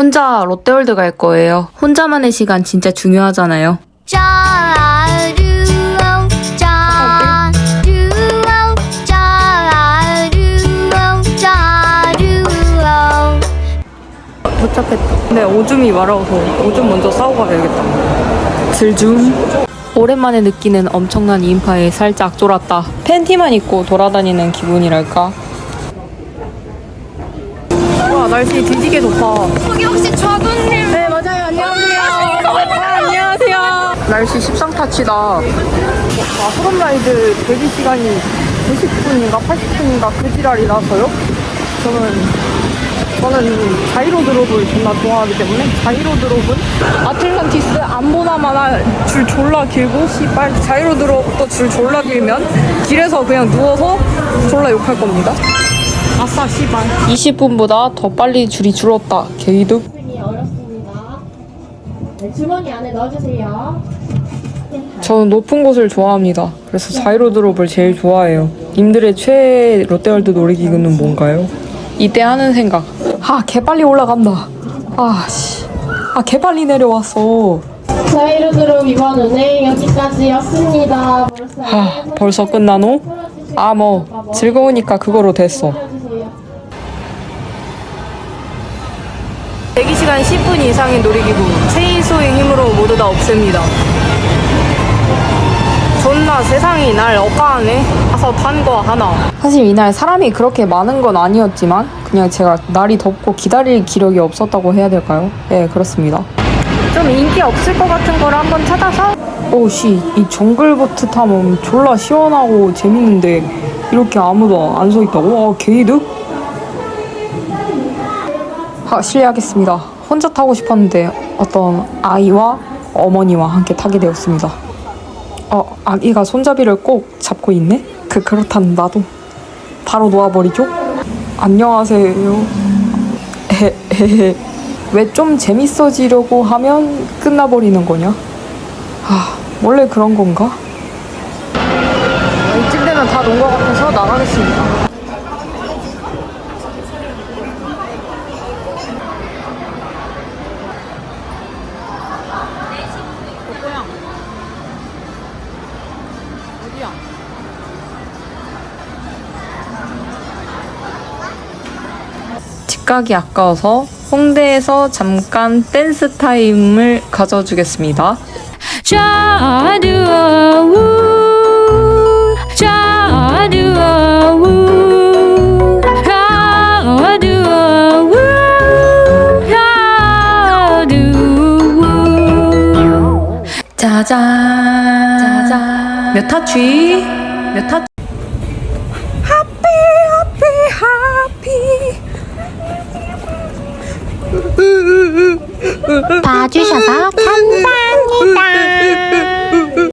혼자 롯데월드 갈 거예요. 혼자만의 시간 진짜 중요하잖아요. 짜루옹 짜루옹 짜루옹 짜루옹 도착했다. 근데 오줌이 말아서 오줌 먼저 싸고 가야겠다. 들줌. 오랜만에 느끼는 엄청난 인파에 살짝 쫄았다. 팬티만 입고 돌아다니는 기분이랄까. 와 날씨 뒤지게 좋다. 거기 혹시 좌군님 네 맞아요 안녕하세요. 아, 안녕하세요. 날씨 십상타치다. 아, 호감라이드 대기 시간이 90분인가 80분인가 그 지랄이라서요. 저는 저는 자이로 드롭을 존나 좋아하기 때문에 자이로 드롭은 아틀란티스 안보나마나 줄 졸라 길고 씨발 자이로 드롭도 줄 졸라 길면 길에서 그냥 누워서 졸라 욕할 겁니다. 아싸 씨발 20분보다 더 빨리 줄이 줄었다. 개이득. 어렵습니다. 네, 주머니 안에 넣어주세요. 저는 높은 곳을 좋아합니다. 그래서 자이로 드롭을 제일 좋아해요. 님들의 최애 롯데월드 놀이기구는 뭔가요? 이때 하는 생각. 아, 개 빨리 올라간다. 아, 씨. 아, 개 빨리 내려왔어. 자이로 드롭 이번 운행 여기까지였습니다. 벌써 아, 벌써 끝나노? 아, 뭐, 즐거우니까 그거로 됐어. 대기시간 10분 이상의 놀이기구 체인소의 힘으로 모두 다 없앱니다. 존나 세상이 날 억까하네. 가서 탄 거 하나. 사실 이날 사람이 그렇게 많은 건 아니었지만 그냥 제가 날이 덥고 기다릴 기력이 없었다고 해야 될까요? 네 그렇습니다. 좀 인기 없을 것 같은 걸 한번 찾아서 오씨 이 정글보트 타면 졸라 시원하고 재밌는데 이렇게 아무도 안 서 있다고? 아 개이득? 아, 실례하겠습니다. 혼자 타고 싶었는데 어떤 아이와 어머니와 함께 타게 되었습니다. 어, 아기가 손잡이를 꼭 잡고 있네? 그, 그렇다면 나도 바로 놓아버리죠? 안녕하세요. 에헤헤. 왜좀 재밌어지려고 하면 끝나버리는 거냐? 아, 원래 그런 건가? 이쯤 되면 다 논 것 같아서 나가겠습니다. 집 가기 아까워서 홍대에서 잠깐 댄스 타임을 가져주겠습니다. 짜잔. 짜잔. 몇 타취? 몇 타취? 하피, 하피, 하피. 봐주셔서